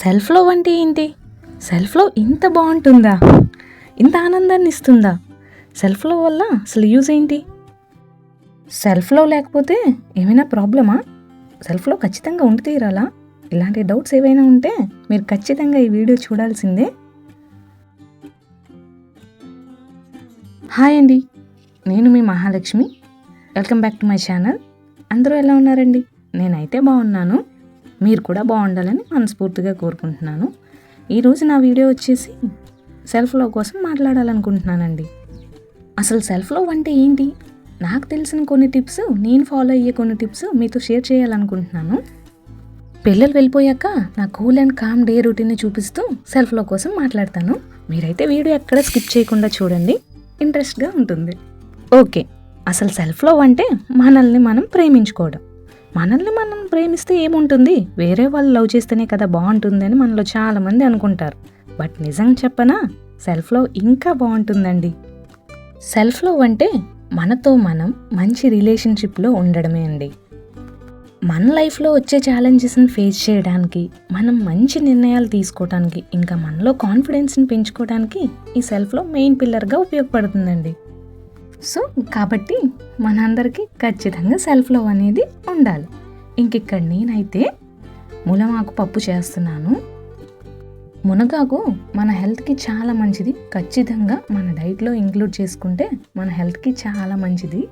Self love అంటే ఏంటి? Self love ఇంత బాగుంటుందా? ఇంత ఆనందాన్ని ఇస్తుందా? సెల్ఫ్ లవ్ వల్ల అసలు యూజ్ ఏంటి? సెల్ఫ్ లవ్ లేకపోతే ఏమైనా ప్రాబ్లమా? సెల్ఫ్ లవ్ ఖచ్చితంగా ఉండి తీరాలా? ఇలాంటి డౌట్స్ ఏవైనా ఉంటే మీరు ఖచ్చితంగా ఈ వీడియో చూడాల్సిందే. హాయ్ అండి. నేను మీ Mahalakshmi. Welcome back to my channel. అందరూ ఎలా ఉన్నారండి? నేనైతే బాగున్నాను. మీరు కూడా బాగుండాలని మనస్ఫూర్తిగా కోరుకుంటున్నాను. ఈరోజు నా వీడియో వచ్చేసి సెల్ఫ్ లవ్ కోసం మాట్లాడాలనుకుంటున్నానండి. అసలు సెల్ఫ్ లవ్ అంటే ఏంటి? నాకు తెలిసిన కొన్ని టిప్స్ నేను ఫాలో అయ్యే కొన్ని టిప్స్ మీతో షేర్ చేయాలనుకుంటున్నాను. పిల్లలు వెళ్ళిపోయాక నా కూల్ అండ్ కామ్ డే రొటీన్ని చూపిస్తూ సెల్ఫ్ లవ్ కోసం మాట్లాడతాను. మీరైతే వీడియో ఎక్కడ స్కిప్ చేయకుండా చూడండి. ఇంట్రెస్ట్గా ఉంటుంది. ఓకే. అసలు సెల్ఫ్ లవ్ అంటే మనల్ని మనం ప్రేమించుకోవడం. మనల్ని మనం ప్రేమిస్తే ఏముంటుంది? వేరే వాళ్ళు లవ్ చేస్తేనే కదా బాగుంటుంది అని మనలో చాలామంది అనుకుంటారు. బట్ నిజం చెప్పనా? సెల్ఫ్ లవ్ ఇంకా బాగుంటుందండి. సెల్ఫ్ లవ్ అంటే మనతో మనం మంచి రిలేషన్షిప్లో ఉండడమే అండి. మన లైఫ్లో వచ్చే ఛాలెంజెస్ని ఫేస్ చేయడానికి మనం మంచి నిర్ణయాలు తీసుకోవడానికి ఇంకా మనలో కాన్ఫిడెన్స్ని పెంచుకోవడానికి ఈ సెల్ఫ్లో మెయిన్ పిల్లర్గా ఉపయోగపడుతుందండి. సో కాబట్టి మనందరికీ ఖచ్చితంగా సెల్ఫ్ లవ్ అనేది ఉండాలి. ఇంక ఇక్కడ నేనైతే ములమాకు పప్పు చేస్తున్నాను. మునగాకు మన హెల్త్కి చాలా మంచిది. ఖచ్చితంగా మన డైట్లో ఇంక్లూడ్ చేసుకుంటే మన హెల్త్కి చాలా మంచిది.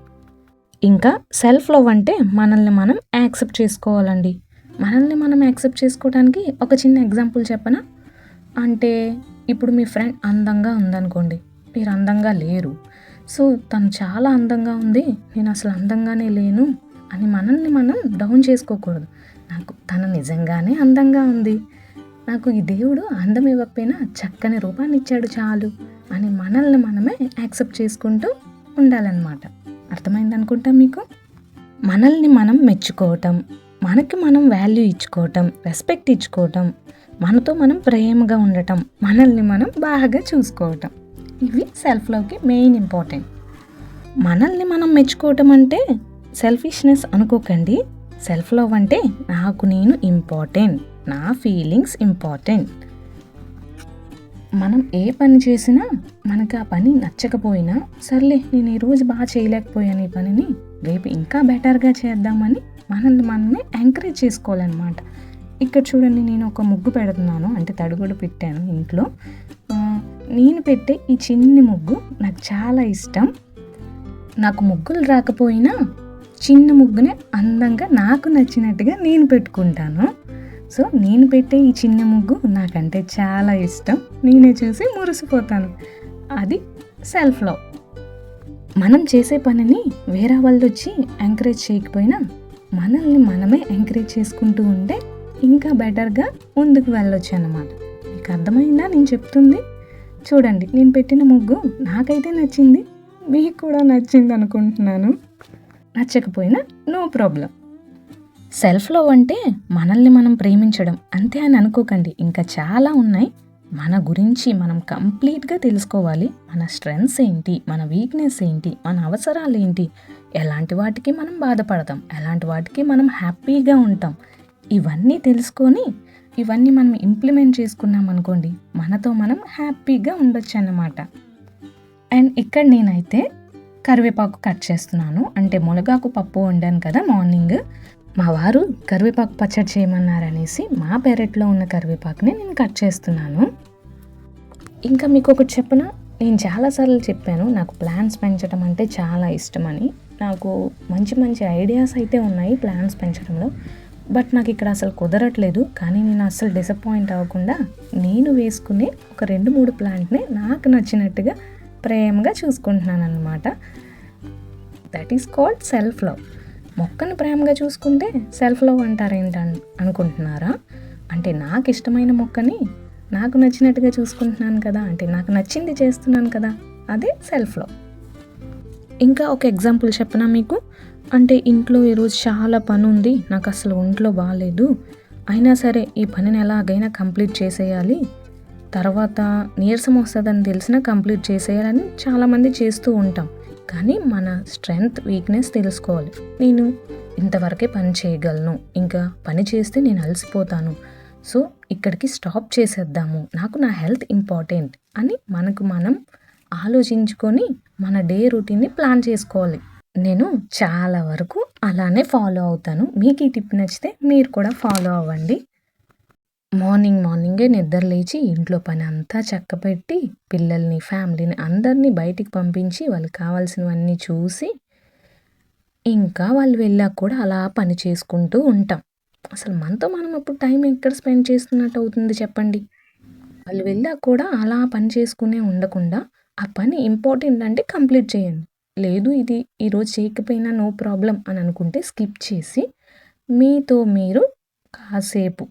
ఇంకా సెల్ఫ్ లవ్ అంటే మనల్ని మనం యాక్సెప్ట్ చేసుకోవాలండి. మనల్ని మనం యాక్సెప్ట్ చేసుకోవడానికి ఒక చిన్న ఎగ్జాంపుల్ చెప్పనా? అంటే ఇప్పుడు మీ ఫ్రెండ్ అందంగా ఉందనుకోండి. మీరు అందంగా లేరు. సో తను చాలా అందంగా ఉంది. నేను అసలు అందంగానే లేను అని మనల్ని మనం డౌన్ చేసుకోకూడదు. నాకు తను నిజంగానే అందంగా ఉంది. నాకు ఈ దేవుడు అందం ఇవ్వకపోయినా చక్కని రూపాన్ని ఇచ్చాడు చాలు అని మనల్ని మనమే యాక్సెప్ట్ చేసుకుంటూ ఉండాలన్నమాట. అర్థమైంది అనుకుంటా మీకు? మనల్ని మనం మెచ్చుకోవటం మనకి మనం వాల్యూ ఇచ్చుకోవటం రెస్పెక్ట్ ఇచ్చుకోవటం మనతో మనం ప్రేమగా ఉండటం మనల్ని మనం బాగా చూసుకోవటం. ఇవి సెల్ఫ్ లవ్కి మెయిన్ ఇంపార్టెంట్ మనల్ని మనం మెచ్చుకోవటం అంటే సెల్ఫిష్నెస్ అనుకోకండి. సెల్ఫ్ లవ్ అంటే నాకు నేను ఇంపార్టెంట్ నా ఫీలింగ్స్ ఇంపార్టెంట్ మనం ఏ పని చేసినా మనకు ఆ పని నచ్చకపోయినా సర్లే నేను ఈరోజు బాగా చేయలేకపోయాను ఈ పనిని రేపు ఇంకా బెటర్గా చేద్దామని మనల్ని మనమే ఎంకరేజ్ చేసుకోవాలన్నమాట. ఇక్కడ చూడండి నేను ఒక ముగ్గు పెడుతున్నాను అంటే తడుగుడు పెట్టాను ఇంట్లో. నేను పెట్టే ఈ చిన్ని ముగ్గు నాకు చాలా ఇష్టం. నాకు ముగ్గులు రాకపోయినా చిన్న ముగ్గునే అందంగా నాకు నచ్చినట్టుగా నేను పెట్టుకుంటాను. సో నేను పెట్టే ఈ చిన్న ముగ్గు నాకంటే చాలా ఇష్టం. నేనే చూసి మురిసిపోతాను. అది సెల్ఫ్ లవ్ మనం చేసే పనిని వేరే వాళ్ళు వచ్చి ఎంకరేజ్ చేయకపోయినా మనల్ని మనమే ఎంకరేజ్ చేసుకుంటూ ఉంటే ఇంకా బెటర్గా ముందుకు వెళ్ళొచ్చు అన్నమాట. మీకు అర్థమైందా నేను చెప్తుంది? చూడండి నేను పెట్టిన ముగ్గు నాకైతే నచ్చింది మీకు కూడా నచ్చింది అనుకుంటున్నాను. నచ్చకపోయినా నో ప్రాబ్లం. సెల్ఫ్ లవ్ అంటే మనల్ని మనం ప్రేమించడం అంతే అని అనుకోకండి. ఇంకా చాలా ఉన్నాయి. మన గురించి మనం కంప్లీట్గా తెలుసుకోవాలి. మన స్ట్రెంగ్స్ ఏంటి? మన వీక్నెస్ ఏంటి? మన అవసరాలు ఏంటి? ఎలాంటి వాటికి మనం బాధపడతాం? ఎలాంటి వాటికి మనం హ్యాపీగా ఉంటాం? ఇవన్నీ తెలుసుకొని ఇవన్నీ మనం ఇంప్లిమెంట్ చేసుకున్నాం అనుకోండి మనతో మనం హ్యాపీగా ఉండొచ్చు అన్నమాట. అండ్ ఇక్కడ నేనైతే కరివేపాకు కట్ చేస్తున్నాను. అంటే మునగాకు పప్పు వండాను కదా మార్నింగ్. మా వారు కరివేపాకు పచ్చడి చేయమన్నారనేసి మా పెరట్లో ఉన్న కరివేపాకుని నేను కట్ చేస్తున్నాను. ఇంకా మీకు ఒకటి చెప్పిన? నేను చాలాసార్లు చెప్పాను నాకు ప్లాన్స్ పెంచడం అంటే చాలా ఇష్టమని. నాకు మంచి మంచి ఐడియాస్ అయితే ఉన్నాయి ప్లాన్స్ పెంచడంలో బట్ నాకు ఇక్కడ అసలు కుదరట్లేదు. కానీ నేను అసలు డిసప్పాయింట్ అవ్వకుండా నేను వేసుకునే ఒక రెండు మూడు ప్లాంట్ని నాకు నచ్చినట్టుగా ప్రేమగా చూసుకుంటున్నాను అనమాట that is called self love మొక్కను ప్రేమగా చూసుకుంటే సెల్ఫ్ లవ్ అంటారేంట అనుకుంటున్నారా? అంటే నాకు ఇష్టమైన మొక్కని నాకు నచ్చినట్టుగా చూసుకుంటున్నాను కదా అంటే నాకు నచ్చింది చేస్తున్నాను కదా అదే సెల్ఫ్ లవ్ ఇంకా ఒక ఎగ్జాంపుల్ చెప్పనా మీకు? అంటే ఇంట్లో ఈరోజు చాలా పని ఉంది నాకు అసలు ఒంట్లో బాగాలేదు అయినా సరే ఈ పనిని ఎలాగైనా కంప్లీట్ చేసేయాలి. తర్వాత నీరసం వస్తుందని తెలిసినా కంప్లీట్ చేసేయాలని చాలామంది చేస్తూ ఉంటాం. కానీ మన స్ట్రెంగ్త్ వీక్నెస్ తెలుసుకోవాలి. నేను ఇంతవరకే పని చేయగలను. ఇంకా పని చేస్తే నేను అలసిపోతాను. సో ఇక్కడికి స్టాప్ చేసేద్దాము. నాకు నా హెల్త్ ఇంపార్టెంట్ అని మనకు మనం ఆలోచించుకొని మన డే రొటీన్ని ప్లాన్ చేసుకోవాలి. నేను చాలా వరకు అలానే ఫాలో అవుతాను. మీకు ఈ టిప్ నచ్చితే మీరు కూడా ఫాలో అవ్వండి. మార్నింగ్ మార్నింగే నిద్ర లేచి ఇంట్లో పని అంతా చక్కపెట్టి పిల్లల్ని ఫ్యామిలీని అందరినీ బయటికి పంపించి వాళ్ళకి కావాల్సినవన్నీ చూసి ఇంకా వాళ్ళు వెళ్ళాక కూడా అలా పని చేసుకుంటూ ఉంటాం. అసలు మనతో మనం అప్పుడు టైం ఎక్కడ స్పెండ్ చేస్తున్నట్టు అవుతుంది చెప్పండి? వాళ్ళు వెళ్ళాక కూడా అలా పని చేసుకునే ఉండకుండా ఆ పని ఇంపార్టెంట్ అంటే కంప్లీట్ చేయండి. లేదు ఇది ఈరోజు చేయకపోయినా నో ప్రాబ్లం అని అనుకుంటే స్కిప్ చేసి మీతో మీరు కాసేపు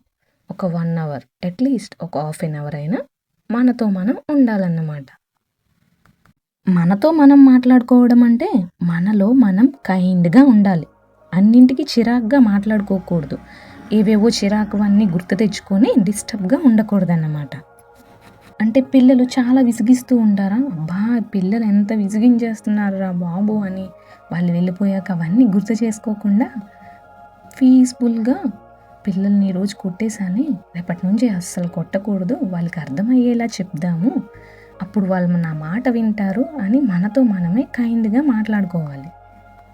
ఒక వన్ అవర్ అట్లీస్ట్ ఒక హాఫ్ ఎన్ అవర్ అయినా మనతో మనం ఉండాలన్నమాట. మనతో మనం మాట్లాడుకోవడం అంటే మనలో మనం కైండ్గా ఉండాలి. అన్నింటికి చిరాగ్గా మాట్లాడుకోకూడదు. ఏవేవో చిరాకువన్నీ గుర్తు తెచ్చుకొని డిస్టర్బ్గా ఉండకూడదన్నమాట. అంటే పిల్లలు చాలా విసిగిస్తూ ఉంటారా? అబ్బా పిల్లలు ఎంత విసిగించేస్తున్నారా బాబు అని వాళ్ళు వెళ్ళిపోయాక అవన్నీ గుర్తు చేసుకోకుండా పీస్ఫుల్గా పిల్లల్ని ఈరోజు కొట్టేసాని రేపటి నుంచి అస్సలు కొట్టకూడదు. వాళ్ళకి అర్థమయ్యేలా చెప్దాము. అప్పుడు వాళ్ళు నా మాట వింటారు అని మనతో మనమే కైండ్గా మాట్లాడుకోవాలి.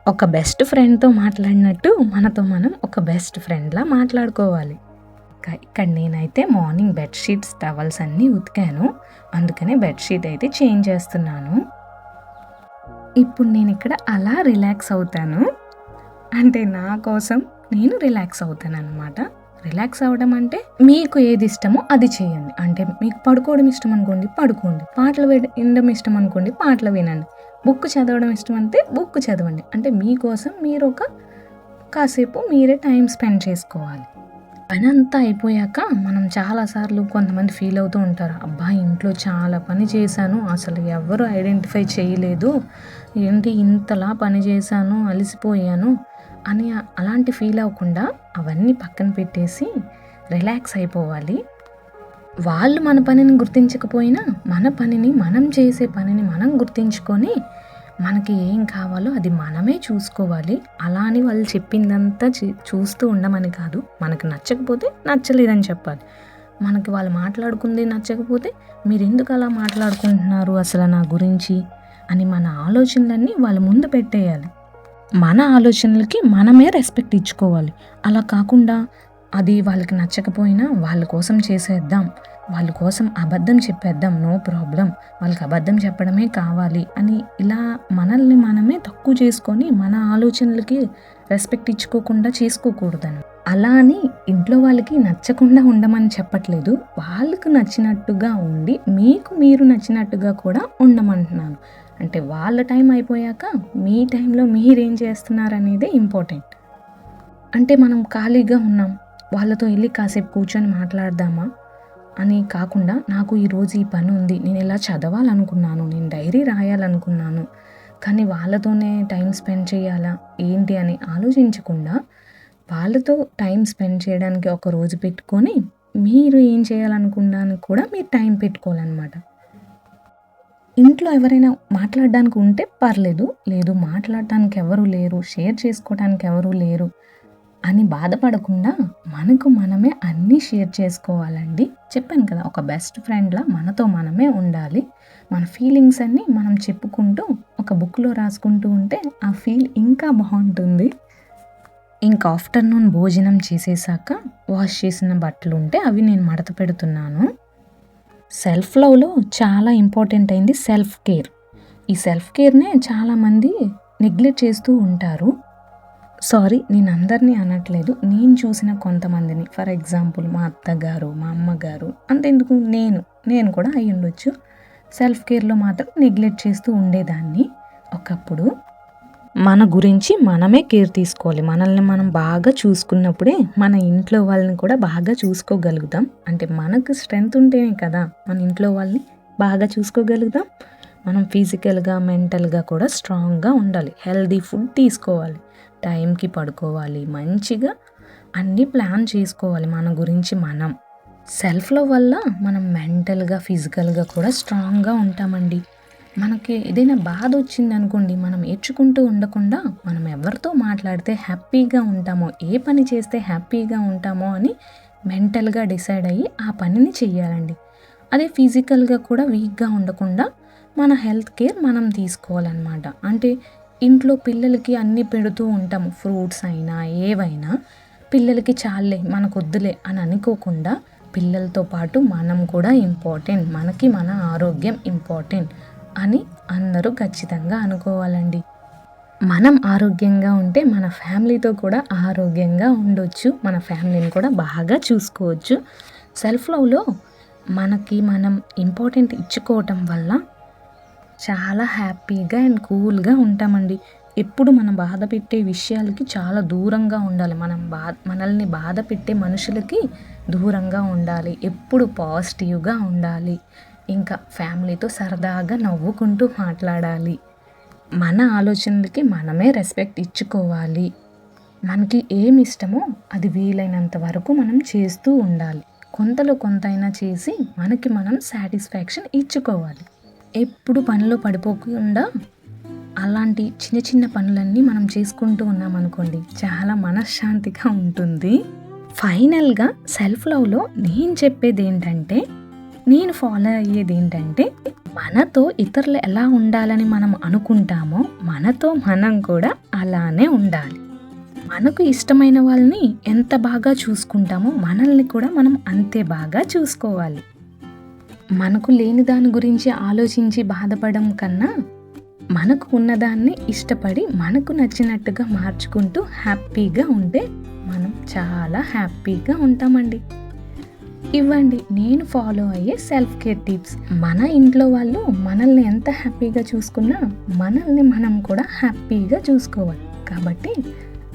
ఒక బెస్ట్ ఫ్రెండ్తో మాట్లాడినట్టు మనతో మనం ఒక బెస్ట్ ఫ్రెండ్లా మాట్లాడుకోవాలి. ఇక్కడ నేనైతే మార్నింగ్ బెడ్షీట్స్ టవల్స్ అన్నీ ఉతికాను. అందుకనే బెడ్షీట్ అయితే చేంజ్ చేస్తున్నాను. ఇప్పుడు నేను ఇక్కడ అలా రిలాక్స్ అవుతాను. అంటే నా కోసం నేను రిలాక్స్ అవుతాను అనమాట రిలాక్స్ అవ్వడం అంటే మీకు ఏది ఇష్టమో అది చేయండి. అంటే మీకు పడుకోవడం ఇష్టం అనుకోండి పడుకోండి. పాటలు వినడం ఇష్టం అనుకోండి పాటలు వినండి. బుక్ చదవడం ఇష్టం అంటే బుక్ చదవండి. అంటే మీకోసం మీరు ఒక కాసేపు మీరే టైం స్పెండ్ చేసుకోవాలి. పని అంతా అయిపోయాక మనం చాలాసార్లు కొంతమంది ఫీల్ అవుతూ ఉంటారు. అబ్బా ఇంట్లో చాలా పని చేశాను అసలు ఎవరు ఐడెంటిఫై చేయలేదు. ఏంటి ఇంతలా పని చేశాను అలసిపోయాను అని అలాంటి ఫీల్ అవ్వకుండా అవన్నీ పక్కన పెట్టేసి రిలాక్స్ అయిపోవాలి. వాళ్ళు మన పనిని గుర్తించకపోయినా మన పనిని మనం చేసే పనిని మనం గుర్తించుకొని మనకి ఏం కావాలో అది మనమే చూసుకోవాలి. అలా అని వాళ్ళు చెప్పిందంతా చూస్తూ ఉండమని కాదు మనకు నచ్చకపోతే నచ్చలేదని చెప్పాలి. మనకి వాళ్ళు మాట్లాడుకుంది నచ్చకపోతే మీరు ఎందుకు అలా మాట్లాడుకుంటున్నారు అసలు నా గురించి అని మన ఆలోచనలన్నీ వాళ్ళ ముందు పెట్టేయాలి. మన ఆలోచనలకి మనమే రెస్పెక్ట్ ఇచ్చుకోవాలి. అలా కాకుండా అది వాళ్ళకి నచ్చకపోయినా వాళ్ళ కోసం చేసేద్దాం. వాళ్ళ కోసం అబద్ధం చెప్పేద్దాం నో ప్రాబ్లం. వాళ్ళకి అబద్ధం చెప్పడమే కావాలి అని ఇలా మనల్ని మనమే తక్కువ చేసుకొని మన ఆలోచనలకి రెస్పెక్ట్ ఇచ్చుకోకుండా చేసుకోకూడదని అలా అని ఇంట్లో వాళ్ళకి నచ్చకుండా ఉండమని చెప్పట్లేదు. వాళ్ళకు నచ్చినట్టుగా ఉండి మీకు మీరు నచ్చినట్టుగా కూడా ఉండమంటున్నాను. అంటే వాళ్ళ టైం అయిపోయాక మీ టైంలో మీరేం చేస్తున్నారనేదే ఇంపార్టెంట్. అంటే మనం ఖాళీగా ఉన్నాం. వాళ్ళతో వెళ్ళి కాసేపు కూర్చొని మాట్లాడదామా? అని కాకుండా నాకు ఈరోజు ఈ పని ఉంది. నేను ఇలా చదవాలనుకున్నాను? నేను డైరీ రాయాలనుకున్నాను. కానీ వాళ్ళతోనే టైం స్పెండ్ చేయాలా? ఏంటి అని ఆలోచించకుండా వాళ్ళతో టైం స్పెండ్ చేయడానికి ఒక రోజు పెట్టుకొని మీరు ఏం చేయాలనుకున్నాను కూడా మీరు టైం పెట్టుకోవాలన్నమాట. ఇంట్లో ఎవరైనా మాట్లాడడానికి ఉంటే పర్లేదు. లేదు మాట్లాడటానికి ఎవరు లేరు. షేర్ చేసుకోవడానికి ఎవరు లేరు. అని బాధపడకుండా మనకు మనమే అన్నీ షేర్ చేసుకోవాలండి. చెప్పాను కదా ఒక బెస్ట్ ఫ్రెండ్లా మనతో మనమే ఉండాలి. మన ఫీలింగ్స్ అన్నీ మనం చెప్పుకుంటూ ఒక బుక్లో రాసుకుంటూ ఉంటే ఆ ఫీల్ ఇంకా బాగుంటుంది. ఇంకా ఆఫ్టర్నూన్ భోజనం చేసేసాక వాష్ చేసిన బట్టలు ఉంటే అవి నేను మడత పెడుతున్నాను. సెల్ఫ్ లవ్లో చాలా ఇంపార్టెంట్ అయింది సెల్ఫ్ కేర్. ఈ సెల్ఫ్ కేర్నే చాలామంది నెగ్లెక్ట్ చేస్తూ ఉంటారు. సారీ నేను అందరినీ అనట్లేదు. నేను చూసిన కొంతమందిని ఫర్ ఎగ్జాంపుల్ మా అత్తగారు మా అమ్మగారు అంతెందుకు నేను నేను కూడా అయి ఉండొచ్చు. సెల్ఫ్ కేర్లో మాత్రం నెగ్లెక్ట్ చేస్తూ ఉండేదాన్ని. ఒకప్పుడు మన గురించి మనమే కేర్ తీసుకోవాలి. మనల్ని మనం బాగా చూసుకున్నప్పుడే మన ఇంట్లో వాళ్ళని కూడా బాగా చూసుకోగలుగుతాం. అంటే మనకు స్ట్రెంగ్త్ ఉంటేనే కదా మన ఇంట్లో వాళ్ళని బాగా చూసుకోగలుగుతాం. మనం ఫిజికల్గా మెంటల్గా కూడా స్ట్రాంగ్గా ఉండాలి. హెల్దీ ఫుడ్ తీసుకోవాలి. టైంకి పడుకోవాలి. మంచిగా అన్నీ ప్లాన్ చేసుకోవాలి మన గురించి మనం. సెల్ఫ్లో వల్ల మనం మెంటల్గా ఫిజికల్గా కూడా స్ట్రాంగ్గా ఉంటామండి. మనకి ఏదైనా బాధ వచ్చింది అనుకోండి మనం ఏడ్చుకుంటూ ఉండకుండా మనం ఎవరితో మాట్లాడితే హ్యాపీగా ఉంటామో ఏ పని చేస్తే హ్యాపీగా ఉంటామో అని మెంటల్గా డిసైడ్ అయ్యి ఆ పనిని చెయ్యాలండి. అదే ఫిజికల్గా కూడా వీక్గా ఉండకుండా మన హెల్త్ కేర్ మనం తీసుకోవాలన్నమాట. అంటే ఇంట్లో పిల్లలకి అన్నీ పెడుతూ ఉంటాము ఫ్రూట్స్ అయినా ఏవైనా పిల్లలకి చాలే మనకు వద్దులే అని అనుకోకుండా పిల్లలతో పాటు మనం కూడా ఇంపార్టెంట్ మనకి మన ఆరోగ్యం ఇంపార్టెంట్ అని అందరూ ఖచ్చితంగా అనుకోవాలండి. మనం ఆరోగ్యంగా ఉంటే మన ఫ్యామిలీతో కూడా ఆరోగ్యంగా ఉండొచ్చు. మన ఫ్యామిలీని కూడా బాగా చూసుకోవచ్చు. సెల్ఫ్ లవ్లో మనకి మనం ఇంపార్టెంట్ ఇచ్చుకోవటం వల్ల చాలా హ్యాపీగా అండ్ కూల్గా ఉంటామండి. ఎప్పుడు మనం బాధ పెట్టే విషయాలకి చాలా దూరంగా ఉండాలి. మనం బా మనల్ని బాధ పెట్టే మనుషులకి దూరంగా ఉండాలి. ఎప్పుడు పాజిటివ్గా ఉండాలి. ఇంకా ఫ్యామిలీతో సరదాగా నవ్వుకుంటూ మాట్లాడాలి. మన ఆలోచనలకి మనమే రెస్పెక్ట్ ఇచ్చుకోవాలి. మనకి ఏమి ఇష్టమో అది వీలైనంత వరకు మనం చేస్తూ ఉండాలి. కొంతలో కొంతైనా చేసి మనకి మనం సాటిస్ఫాక్షన్ ఇచ్చుకోవాలి. ఎప్పుడు పనిలో పడిపోకుండా అలాంటి చిన్న చిన్న పనులన్నీ మనం చేసుకుంటూ ఉన్నామనుకోండి చాలా మనశ్శాంతిగా ఉంటుంది. ఫైనల్గా సెల్ఫ్ లవ్లో నేను చెప్పేది ఏంటంటే నేను ఫాలో అయ్యేది ఏంటంటే మనతో ఇతరులు ఎలా ఉండాలని మనం అనుకుంటామో మనతో మనం కూడా అలానే ఉండాలి. మనకు ఇష్టమైన వాళ్ళని ఎంత బాగా చూసుకుంటామో మనల్ని కూడా మనం అంతే బాగా చూసుకోవాలి. మనకు లేని దాని గురించి ఆలోచించి బాధపడడం కన్నా మనకు ఉన్నదాన్ని ఇష్టపడి మనకు నచ్చినట్టుగా మార్చుకుంటూ హ్యాపీగా ఉంటే మనం చాలా హ్యాపీగా ఉంటామండి. ఇవ్వండి నేను ఫాలో అయ్యే సెల్ఫ్ కేర్ టిప్స్. మన ఇంట్లో వాళ్ళు మనల్ని ఎంత హ్యాపీగా చూసుకున్నా మనల్ని మనం కూడా హ్యాపీగా చూసుకోవాలి. కాబట్టి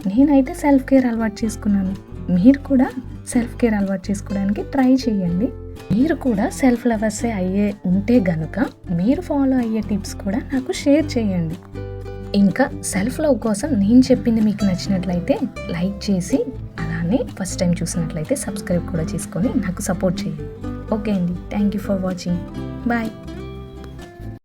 నేనైతే సెల్ఫ్ కేర్ అలవాటు చేసుకున్నాను. మీరు కూడా సెల్ఫ్ కేర్ అలవాటు చేసుకోవడానికి ట్రై చేయండి. మీరు కూడా సెల్ఫ్ లవర్సే అయ్యే ఉంటే గనుక మీరు ఫాలో అయ్యే టిప్స్ కూడా నాకు షేర్ చేయండి. ఇంకా సెల్ఫ్ లవ్ కోసం నేను చెప్పింది మీకు నచ్చినట్లయితే లైక్ చేసి అలానే ఫస్ట్ టైం చూసినట్లయితే సబ్స్క్రైబ్ కూడా చేసుకొని నాకు సపోర్ట్ చేయండి. ఓకే అండి. Thank you for watching bye